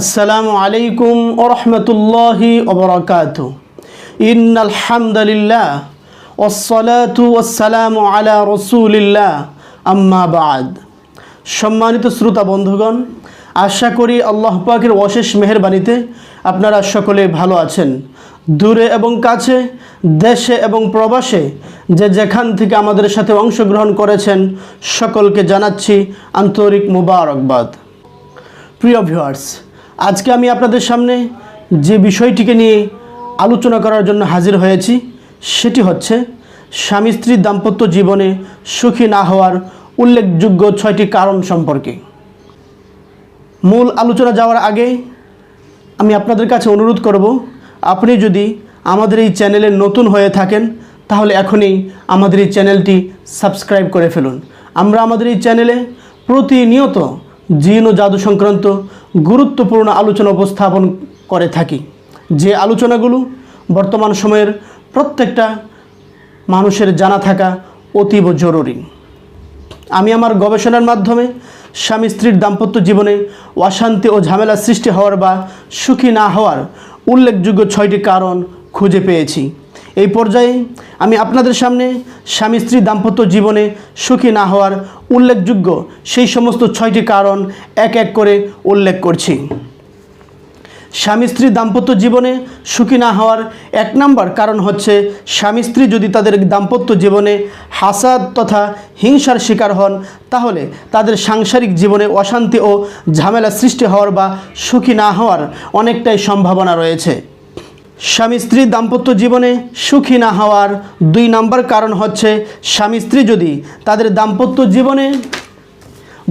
আসসালামু আলাইকুম ওরহমতুল্লাহি ওবরাকাত ইন আলহামদুলিল্লাহ ওসলাতু ওসালাম আলা রসুলিল্লাহ। আম্মা বাদ। সম্মানিত শ্রোতা বন্ধুগণ, আশা করি আল্লাহ পাকের অশেষ মেহরবানিতে আপনারা সকলে ভালো আছেন। দূরে এবং কাছে, দেশে এবং প্রবাসে যে যেখান থেকে আমাদের সাথে অংশগ্রহণ করেছেন, সকলকে জানাচ্ছি আন্তরিক মুবারকবাদ। প্রিয় ভিউয়ার্স আজকে আমি আপনাদের সামনে যে বিষয়টিকে নিয়ে আলোচনা করার জন্য হাজির হয়েছি, সেটি হচ্ছে স্বামী স্ত্রীর দাম্পত্য জীবনে সুখী না হওয়ার উল্লেখযোগ্য ছয়টি কারণ সম্পর্কে। মূল আলোচনা যাওয়ার আগে আমি আপনাদের কাছে অনুরোধ করব, আপনি যদি আমাদের এই চ্যানেলে নতুন হয়ে থাকেন, তাহলে এখনই আমাদের এই চ্যানেলটি সাবস্ক্রাইব করে ফেলুন। আমরা আমাদের এই চ্যানেলে প্রতিনিয়ত জিন ও জাদু সংক্রান্ত গুরুত্বপূর্ণ আলোচনা উপস্থাপন করে থাকি। যে আলোচনাগুলো বর্তমান সময়ের প্রত্যেকটা মানুষের জানা থাকা অতীব জরুরি। আমি আমার গবেষণার মাধ্যমে স্বামী স্ত্রীর দাম্পত্য জীবনে অশান্তি ও ঝামেলা সৃষ্টি হওয়ার বা সুখী না হওয়ার উল্লেখযোগ্য ছয়টি কারণ খুঁজে পেয়েছি। এই পর্যায়ে আমি আপনাদের সামনে স্বামী স্ত্রী দাম্পত্য জীবনে সুখী না হওয়ার উল্লেখযোগ্য সেই সমস্ত ছয়টি কারণ এক এক করে উল্লেখ করছি। স্বামী স্ত্রী দাম্পত্য জীবনে সুখী না হওয়ার এক নম্বর কারণ হচ্ছে স্বামী স্ত্রী যদি তাদের দাম্পত্য জীবনে হাসাদ তথা হিংসার শিকার হন, তাহলে তাদের সাংসারিক জীবনে অশান্তি ও ঝামেলা সৃষ্টি হওয়ার বা সুখী না হওয়ার অনেকটাই সম্ভাবনা রয়েছে। স্বামী স্ত্রীর দাম্পত্য জীবনে সুখী না হওয়ার দুই নম্বর কারণ হচ্ছে স্বামী স্ত্রী যদি তাদের দাম্পত্য জীবনে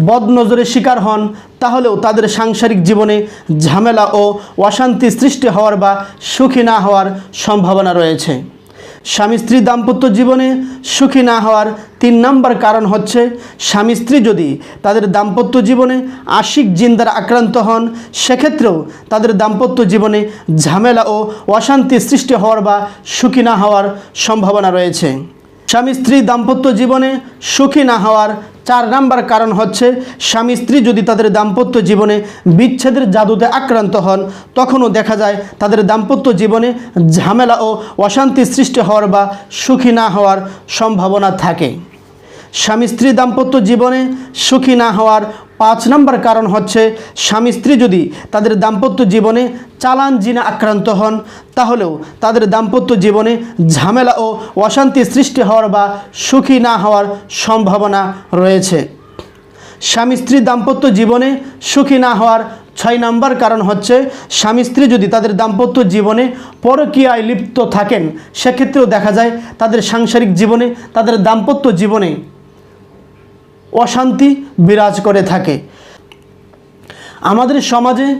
বদনজরের শিকার হন, তাহলেও তাদের সাংসারিক জীবনে ঝামেলা ও অশান্তি সৃষ্টি হওয়ার বা সুখী না হওয়ার সম্ভাবনা রয়েছে। স্বামী স্ত্রী দাম্পত্য জীবনে সুখী না হওয়ার তিন নম্বর কারণ হচ্ছে, স্বামী স্ত্রী যদি তাদের দাম্পত্য জীবনে আশিক জিন দ্বারা আক্রান্ত হন, সেক্ষেত্রেও তাদের দাম্পত্য জীবনে ঝামেলা ও অশান্তি সৃষ্টি হওয়ার বা সুখী না হওয়ার সম্ভাবনা রয়েছে। স্বামী স্ত্রী দাম্পত্য জীবনে সুখী না হওয়ার চার নাম্বার কারণ হচ্ছে, স্বামী স্ত্রী যদি তাদের দাম্পত্য জীবনে বিচ্ছেদের জাদুতে আক্রান্ত হন, তখনও দেখা যায় তাদের দাম্পত্য জীবনে ঝামেলা ও অশান্তি সৃষ্টি হওয়ার বা সুখী না হওয়ার সম্ভাবনা থাকে। স্বামী স্ত্রী দাম্পত্য জীবনে সুখী না হওয়ার পাঁচ নম্বর কারণ হচ্ছে স্বামী স্ত্রী যদি তাদের দাম্পত্য জীবনে চালান জিনা আক্রান্ত হন, তাহলেও তাদের দাম্পত্য জীবনে ঝামেলা ও অশান্তি সৃষ্টি হওয়ার বা সুখী না হওয়ার সম্ভাবনা রয়েছে। স্বামী স্ত্রী দাম্পত্য জীবনে সুখী না হওয়ার ছয় নম্বর কারণ হচ্ছে স্বামী স্ত্রী যদি তাদের দাম্পত্য জীবনে পরকীয়ায় লিপ্ত থাকেন, সেক্ষেত্রেও দেখা যায় তাদের সাংসারিক জীবনে, তাদের দাম্পত্য জীবনে অশান্তি বিরাজ করে থাকে। আমাদের সমাজে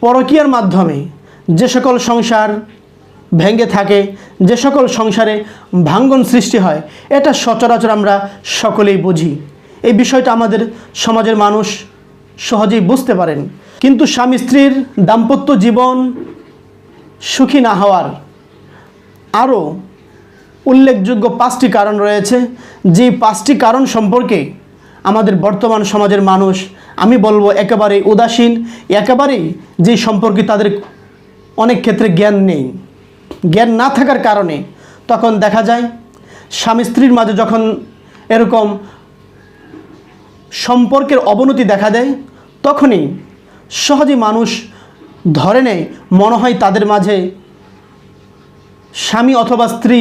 পরকীয়ার মাধ্যমে যে সকল সংসার ভেঙে থাকে, যে সকল সংসারে ভাঙ্গন সৃষ্টি হয়, এটা সচরাচর আমরা সকলেই বুঝি। এই বিষয়টা আমাদের সমাজের মানুষ সহজেই বুঝতে পারেন। কিন্তু স্বামী স্ত্রীর দাম্পত্য জীবন সুখী না হওয়ার আরও উল্লেখযোগ্য পাঁচটি কারণ রয়েছে। যে পাঁচটি কারণ সম্পর্কে আমাদের বর্তমান সমাজের মানুষ, আমি বলব একেবারে উদাসীন, একেবারেই যে সম্পর্কে তাদের অনেক ক্ষেত্রে জ্ঞান নেই। জ্ঞান না থাকার কারণে তখন দেখা যায়, স্বামী স্ত্রীর মাঝে যখন এরকম সম্পর্কের অবনতি দেখা দেয়, তখনই সহজে মানুষ ধরে নেয়, মনে হয় তাদের মাঝে স্বামী অথবা স্ত্রী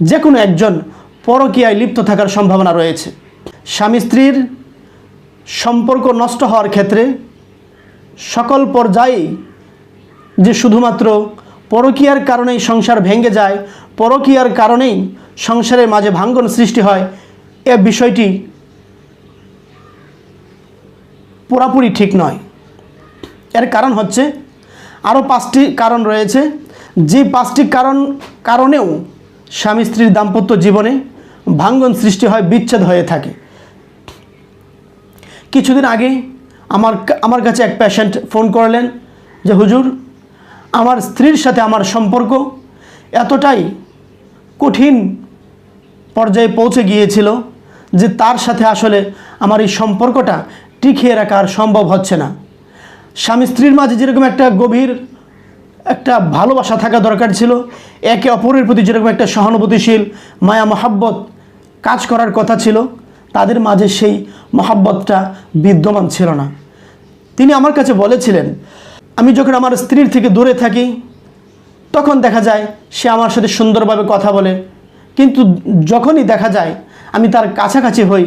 যে কোনো একজন পরকীয়ায় লিপ্ত থাকার সম্ভাবনা রয়েছে। স্বামী স্ত্রীর সম্পর্ক নষ্ট হওয়ার ক্ষেত্রে সকল পর্যায়েই যে শুধুমাত্র পরকীয়ার কারণেই সংসার ভেঙে যায়, পরকীয়ার কারণেই সংসারের মাঝে ভাঙ্গন সৃষ্টি হয়, এ বিষয়টি পুরাপুরি ঠিক নয়। এর কারণ হচ্ছে আরও পাঁচটি কারণ রয়েছে। যে পাঁচটি কারণ, কারণেও স্বামী স্ত্রীর দাম্পত্য জীবনে ভাঙ্গন সৃষ্টি হয়, বিচ্ছেদ হয়ে থাকে। কিছুদিন আগে আমার আমার কাছে এক পেশেন্ট ফোন করলেন যে, হুজুর, আমার স্ত্রীর সাথে আমার সম্পর্ক এতটাই কঠিন পর্যায়ে পৌঁছে গিয়েছিল যে, তার সাথে আসলে আমার এই সম্পর্কটা টিকিয়ে রাখা আর সম্ভব হচ্ছে না। স্বামী স্ত্রীর মাঝে যেরকম একটা গভীর, একটা ভালোবাসা থাকা দরকার ছিল, একে অপরের প্রতি যেরকম একটা সহানুভূতিশীল, মায়া, মহাব্বত কাজ করার কথা ছিল, তাদের মাঝে সেই মহাব্বতটা বিদ্যমান ছিল না। তিনি আমার কাছে বলেছিলেন, আমি যখন আমার স্ত্রীর থেকে দূরে থাকি, তখন দেখা যায় সে আমার সাথে সুন্দরভাবে কথা বলে। কিন্তু যখনই দেখা যায় আমি তার কাছাকাছি হই,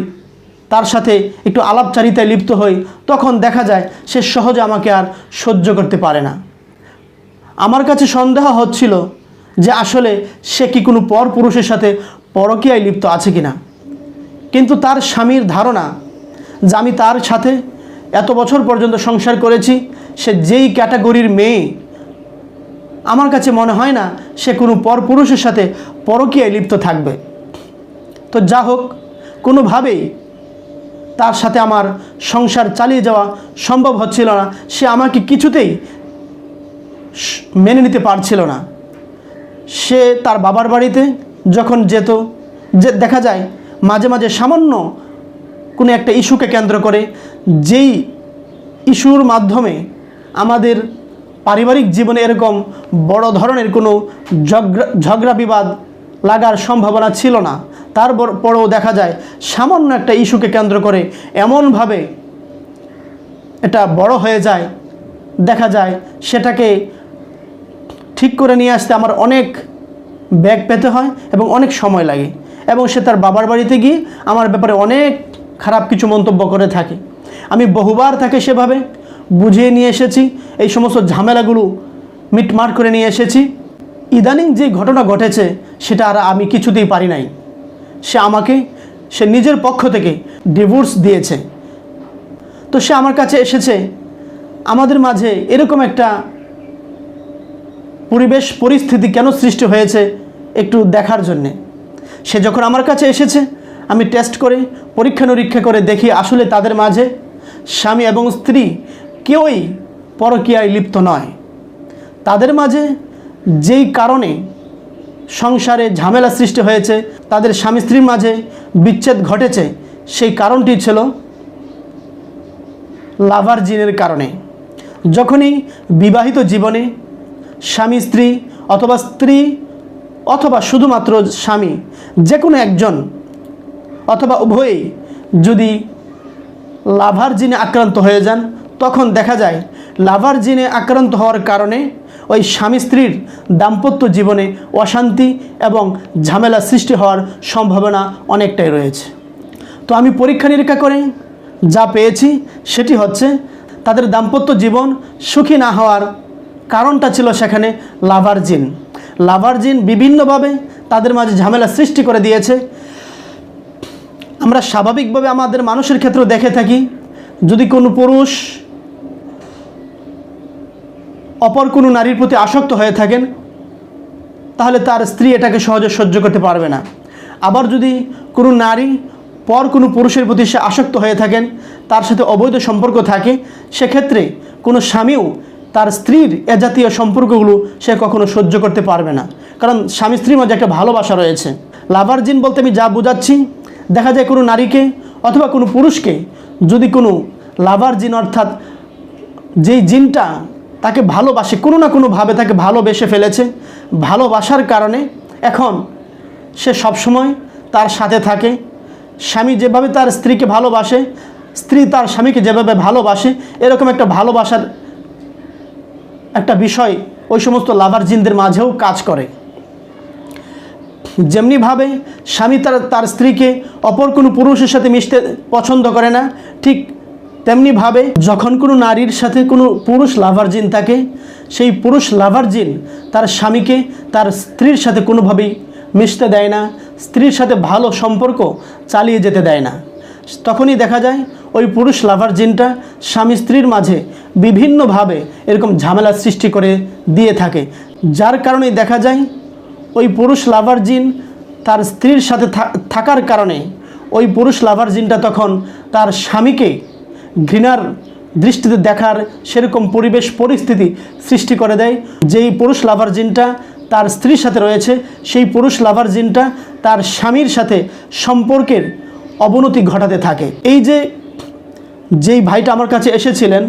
তার সাথে একটু আলাপচারিতায় লিপ্ত হই, তখন দেখা যায় সে সহজে আমাকে আর সহ্য করতে পারে না। আমার কাছে সন্দেহ হচ্ছিল যে আসলে সে কি কোনো পর পুরুষের সাথে পরকীয়ায় লিপ্ত আছে কিনা? কিন্তু তার স্বামীর ধারণা যে আমি তার সাথে এত বছর পর্যন্ত সংসার করেছি, সে যেই ক্যাটাগরির মেয়ে, আমার কাছে মনে হয় না সে কোনো পরপুরুষের সাথে পরকীয়ায় লিপ্ত থাকবে। তো যা হোক, কোনোভাবেই তার সাথে আমার সংসার চালিয়ে যাওয়া সম্ভব হচ্ছিল না। সে আমাকে কিছুতেই মেনে নিতে পারছিল না। সে তার বাবার বাড়িতে যখন যেত, যে দেখা যায় মাঝে মাঝে সামান্য কোনো একটা ইস্যুকে কেন্দ্র করে, যেই ইস্যুর মাধ্যমে আমাদের পারিবারিক জীবনে এরকম বড় ধরনের কোনো ঝগড়া ঝগড়া বিবাদ লাগার সম্ভাবনা ছিল না। তারপর পরেও দেখা যায় সামান্য একটা ইস্যুকে কেন্দ্র করে এমনভাবে এটা বড় হয়ে যায়, দেখা যায় সেটাকে ঠিক করে নিয়ে আসতে আমার অনেক ব্যাগ পেতে হয় এবং অনেক সময় লাগে। এবং সে তার বাবার বাড়িতে গিয়ে আমার ব্যাপারে অনেক খারাপ কিছু মন্তব্য করে থাকে। আমি বহুবার তাকে সেভাবে বুঝিয়ে নিয়ে এসেছি, এই সমস্ত ঝামেলাগুলো মিটমাট করে নিয়ে এসেছি। ইদানিং যে ঘটনা ঘটেছে, সেটা আর আমি কিছুতেই পারি নাই। সে আমাকে, সে নিজের পক্ষ থেকে ডিভোর্স দিয়েছে। তো সে আমার কাছে এসেছে, আমাদের মাঝে এরকম একটা পরিবেশ পরিস্থিতি কেন সৃষ্টি হয়েছে একটু দেখার জন্যে। সে যখন আমার কাছে এসেছে, আমি টেস্ট করে, পরীক্ষা নিরীক্ষা করে দেখি আসলে তাদের মাঝে স্বামী এবং স্ত্রী কেউই পরকীয়ায় লিপ্ত নয়। তাদের মাঝে যেই কারণে সংসারে ঝামেলা সৃষ্টি হয়েছে, তাদের স্বামী স্ত্রীর মাঝে বিচ্ছেদ ঘটেছে, সেই কারণটি ছিল লাভার জিনের কারণে। যখনই বিবাহিত জীবনে স্বামী, স্ত্রী অথবা স্ত্রী অথবা শুধুমাত্র স্বামী যে কোনো একজন অথবা উভয়েই যদি লাভার জিনে আক্রান্ত হয়ে যান, তখন দেখা যায় লাভার জিনে আক্রান্ত হওয়ার কারণে ওই স্বামী, স্ত্রীর দাম্পত্য জীবনে অশান্তি এবং ঝামেলা সৃষ্টি হওয়ার সম্ভাবনা অনেকটাই রয়েছে। তো আমি পরীক্ষা নিরীক্ষা করে, যা পেয়েছি সেটি হচ্ছে তাদের দাম্পত্য জীবন সুখী না হওয়ার কারণটা ছিল সেখানে লাভার জিন। লাভার জিন বিভিন্নভাবে তাদের মাঝে ঝামেলা সৃষ্টি করে দিয়েছে। আমরা স্বাভাবিকভাবে আমাদের মানুষের ক্ষেত্রে দেখে থাকি, যদি কোনো পুরুষ অপর কোনো নারীর প্রতি আসক্ত হয়ে থাকেন, তাহলে তার স্ত্রী এটাকে সহজে সহ্য করতে পারবে না। আবার যদি কোনো নারী পর কোনো পুরুষের প্রতি সে আসক্ত হয়ে থাকেন, তার সাথে অবৈধ সম্পর্ক থাকে, সেক্ষেত্রে কোনো স্বামীও তার স্ত্রীর এ জাতীয় সম্পর্কগুলো সে কখনো সহ্য করতে পারবে না। কারণ স্বামী স্ত্রীর মধ্যে একটা ভালোবাসা রয়েছে। লাভার জিন বলতে আমি যা বোঝাচ্ছি, দেখা যায় কোনো নারীকে অথবা কোনো পুরুষকে যদি কোনো লাভার জিন অর্থাৎ যেই জিনটা তাকে ভালোবাসে, কোনো না কোনোভাবে তাকে ভালোবেসে ফেলেছে, ভালোবাসার কারণে এখন সে সবসময় তার সাথে থাকে। স্বামী যেভাবে তার স্ত্রীকে ভালোবাসে, স্ত্রী তার স্বামীকে যেভাবে ভালোবাসে, এরকম একটা ভালোবাসার একটা বিষয় ওই সমস্ত লাভার জিনদের মাঝেও কাজ করে। যেমনিভাবে স্বামী তার তার স্ত্রীকে অপর কোনো পুরুষের সাথে মিশতে পছন্দ করে না, ঠিক তেমনিভাবে যখন কোনো নারীর সাথে কোনো পুরুষ লাভার জিন থাকে, সেই পুরুষ লাভার জিন তার স্বামীকে তার স্ত্রীর সাথে কোনোভাবেই মিশতে দেয় না, স্ত্রীর সাথে ভালো সম্পর্ক চালিয়ে যেতে দেয় না। তখনই দেখা যায় ওই পুরুষ লাভার জিনটা স্বামী স্ত্রীর মাঝে বিভিন্নভাবে এরকম ঝামেলা সৃষ্টি করে দিয়ে থাকে। যার কারণে দেখা যায়, ওই পুরুষ লাভার জিন তার স্ত্রীর সাথে থাকার কারণে ওই পুরুষ লাভার জিনটা তখন তার স্বামীকে ঘৃণার দৃষ্টিতে দেখার সেরকম পরিবেশ, পরিস্থিতি সৃষ্টি করে দেয়। যেই পুরুষ লাভার জিনটা তার স্ত্রীর সাথে রয়েছে, সেই পুরুষ লাভার জিনটা তার স্বামীর সাথে সম্পর্কের অবনতি ঘটাতে থাকে। এই যে, যেই ভাইটা আমার কাছে এসেছিলেন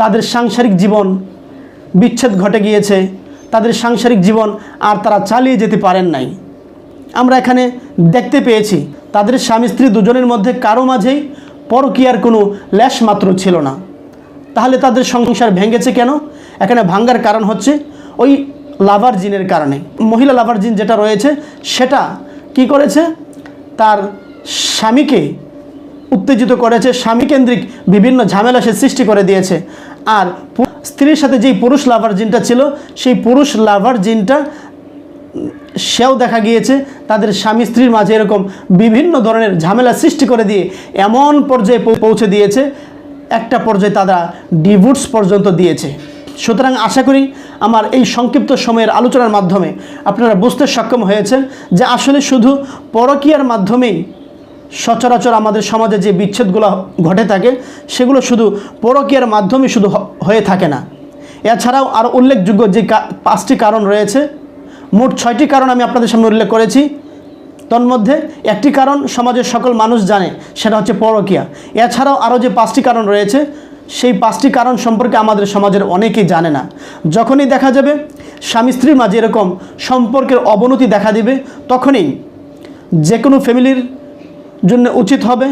তাদের সাংসারিক জীবন বিচ্ছেদ ঘটে গিয়েছে, তাদের সাংসারিক জীবন আর তারা চালিয়ে যেতে পারেন নাই। আমরা এখানে দেখতে পেয়েছি, তাদের স্বামী স্ত্রী দুজনের মধ্যে কারও মাঝেই পরকীয়ার কোনো ল্যাশ মাত্র ছিল না। তাহলে তাদের সংসার ভেঙেছে কেন? এখানে ভাঙ্গার কারণ হচ্ছে ওই লাভার জিনের কারণে। মহিলা লাভার জিন যেটা রয়েছে, সেটা কি করেছে? তার স্বামীকে উত্তেজিত করেছে স্বামীকেন্দ্রিক বিভিন্ন ঝামেলা সে সৃষ্টি করে দিয়েছে। আর স্ত্রীর সাথে যেই পুরুষ লাভার জিনটা ছিল, সেই পুরুষ লাভার জিনটা সেও দেখা গিয়েছে। তাদের স্বামী স্ত্রীর মাঝে এরকম বিভিন্ন ধরনের ঝামেলা সৃষ্টি করে দিয়ে এমন পর্যায়ে পৌঁছে দিয়েছে। একটা পর্যায়ে তারা ডিভোর্স পর্যন্ত দিয়েছে। সুতরাং আশা করি আমার এই সংক্ষিপ্ত সময়ের আলোচনার মাধ্যমে আপনারা বুঝতে সক্ষম হয়েছেন যে আসলে শুধু পরকীয়ার মাধ্যমেই সচরাচর আমাদের সমাজে যে বিচ্ছেদগুলো ঘটে থাকে, সেগুলো শুধু পরকীয়ার মাধ্যমে শুধু হয়ে থাকে না। এছাড়াও আরও উল্লেখযোগ্য যে পাঁচটি কারণ রয়েছে। মোট ছয়টি কারণ আমি আপনাদের সামনে উল্লেখ করেছি। তন্মধ্যে একটি কারণ সমাজের সকল মানুষ জানে, সেটা হচ্ছে পরকীয়া। এছাড়াও আরও যে পাঁচটি কারণ রয়েছে, সেই পাঁচটি কারণ সম্পর্কে আমাদের সমাজের অনেকেই জানে না। যখনই দেখা যাবে স্বামী স্ত্রীর মাঝে এরকম সম্পর্কের অবনতি দেখা দিবে, তখনই যে কোনো ফ্যামিলির জন্য উচিত হবে?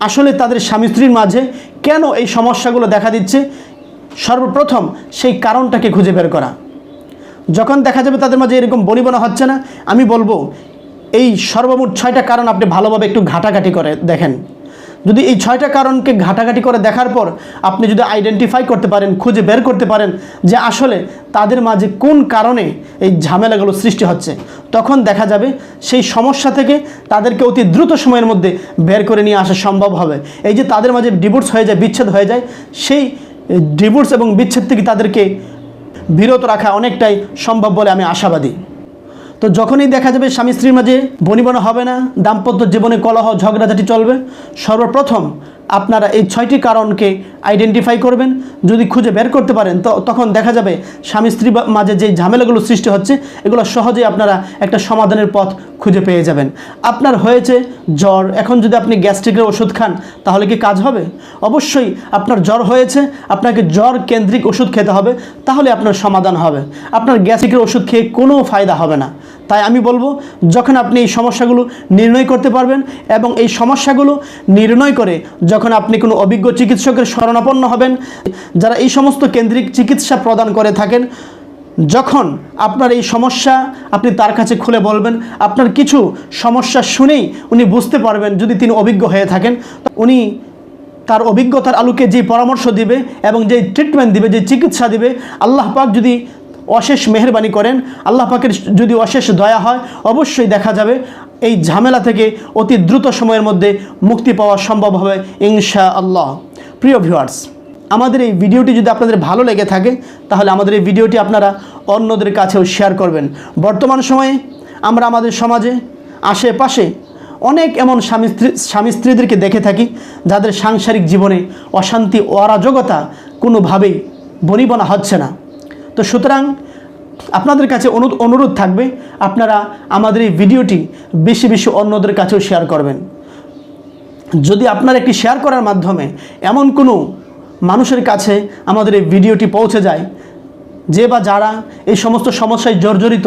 আসলে তাদের স্বামী স্ত্রীর মাঝে কেন এই সমস্যাগুলো দেখা দিচ্ছে? সর্বপ্রথম সেই কারণটাকে খুঁজে বের করা। যখন দেখা যাবে তাদের মাঝে এরকম বনিবনা হচ্ছে না, আমি বলব, এই সর্বমোট ছয়টা কারণ আপনি ভালোভাবে একটু ঘাটাঘাটি করে দেখেন। যদি এই ছয়টা কারণকে ঘাটাঘাটি করে দেখার পর আপনি যদি আইডেন্টিফাই করতে পারেন, খুঁজে বের করতে পারেন যে আসলে তাদের মাঝে কোন কারণে এই ঝামেলাগুলো সৃষ্টি হচ্ছে, তখন দেখা যাবে সেই সমস্যা থেকে তাদেরকে অতি দ্রুত সময়ের মধ্যে বের করে নিয়ে আসা সম্ভব হবে। এই যে তাদের মাঝে ডিভোর্স হয়ে যায়, বিচ্ছেদ হয়ে যায়, সেই ডিভোর্স এবং বিচ্ছেদ থেকে তাদেরকে বিরত রাখা অনেকটাই সম্ভব বলে আমি আশাবাদী। তো যখনই দেখা যাবে স্বামী স্ত্রীর মাঝে বনিবনা হবে না, দাম্পত্য জীবনে কলহ ঝগড়াঝাটি চলবে, সর্বপ্রথম আপনারা এই ছয়টি কারণকে আইডেন্টিফাই করবেন। যদি খুঁজে বের করতে পারেন, তো তখন দেখা যাবে স্বামী স্ত্রী মাঝে যে ঝামেলাগুলো সৃষ্টি হচ্ছে, এগুলো সহজেই আপনারা একটা সমাধানের পথ খুঁজে পেয়ে যাবেন। আপনার হয়েছে জ্বর, এখন যদি আপনি গ্যাস্ট্রিকের ওষুধ খান, তাহলে কি কাজ হবে? অবশ্যই আপনার জ্বর হয়েছে, আপনাকে জ্বর কেন্দ্রিক ওষুধ খেতে হবে, তাহলে আপনার সমাধান হবে। আপনার গ্যাস্ট্রিকের ওষুধ খেয়ে কোনো ফায়দা হবে না। তাই আমি বলব, যখন আপনি এই সমস্যাগুলো নির্ণয় করতে পারবেন এবং এই সমস্যাগুলো নির্ণয় করে যখন আপনি কোনো অভিজ্ঞ চিকিৎসকের শরণাপন্ন হবেন, যারা এই সমস্ত কেন্দ্রিক চিকিৎসা প্রদান করে থাকেন, যখন আপনার এই সমস্যা আপনি তার কাছে খুলে বলবেন, আপনার কিছু সমস্যা শুনেই উনি বুঝতে পারবেন যদি তিনি অভিজ্ঞ হয়ে থাকেন, উনি তার অভিজ্ঞতার আলোকে যে পরামর্শ দিবে এবং যে ট্রিটমেন্ট দিবে, যে চিকিৎসা দিবে, আল্লাহ পাক যদি অশেষ মেহরবানি করেন। আল্লাহ পাকের যদি অশেষ দয়া হয়, অবশ্যই দেখা যাবে এই ঝামেলা থেকে অতি দ্রুত সময়ের মধ্যে মুক্তি পাওয়া সম্ভব হবে ইনশা আল্লাহ প্রিয় ভিউয়ার্স আমাদের এই ভিডিওটি যদি আপনাদের ভালো লেগে থাকে, তাহলে আমাদের এই ভিডিওটি আপনারা অন্যদের কাছেও শেয়ার করবেন। বর্তমান সময়ে আমরা আমাদের সমাজে, আশেপাশে অনেক এমন স্বামী স্ত্রী, স্বামী স্ত্রীদেরকে দেখে থাকি, যাদের সাংসারিক জীবনে অশান্তি, অরাজকতা কোনোভাবেই বনিবনা হচ্ছে না। তো সুতরাং আপনাদের কাছে অনু, অনুরোধ থাকবে, আপনারা আমাদের এই ভিডিওটি বেশি বেশি অন্যদের কাছেও শেয়ার করবেন। যদি আপনার একটি শেয়ার করার মাধ্যমে এমন কোনো মানুষের কাছে আমাদের এই ভিডিওটি পৌঁছে যায়, যে বা যারা এই সমস্ত সমস্যায় জর্জরিত,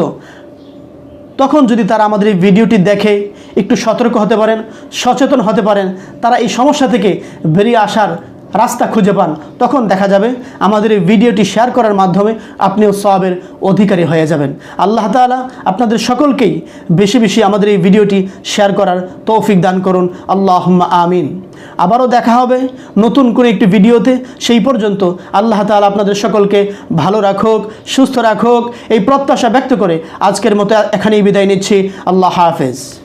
তখন যদি তারা আমাদের এই ভিডিওটি দেখে একটু সতর্ক হতে পারেন, সচেতন হতে পারেন, তারা এই সমস্যা থেকে বেরিয়ে আসার রাস্তা খুঁজে পান, তখন দেখা যাবে আমাদের এই ভিডিওটি শেয়ার করার মাধ্যমে আপনিও সবের অধিকারী হয়ে যাবেন। আল্লাহ তাআলা আপনাদের সকলকেই বেশি বেশি আমাদের এই ভিডিওটি শেয়ার করার তৌফিক দান করুন। আল্লাহ আমিন। আবারও দেখা হবে নতুন কোনো একটি ভিডিওতে। সেই পর্যন্ত আল্লাহ তাআলা আপনাদের সকলকে ভালো রাখুক, সুস্থ রাখুক। এই প্রত্যাশা ব্যক্ত করে আজকের মতো এখানেই বিদায় নিচ্ছি। আল্লাহ হাফেজ।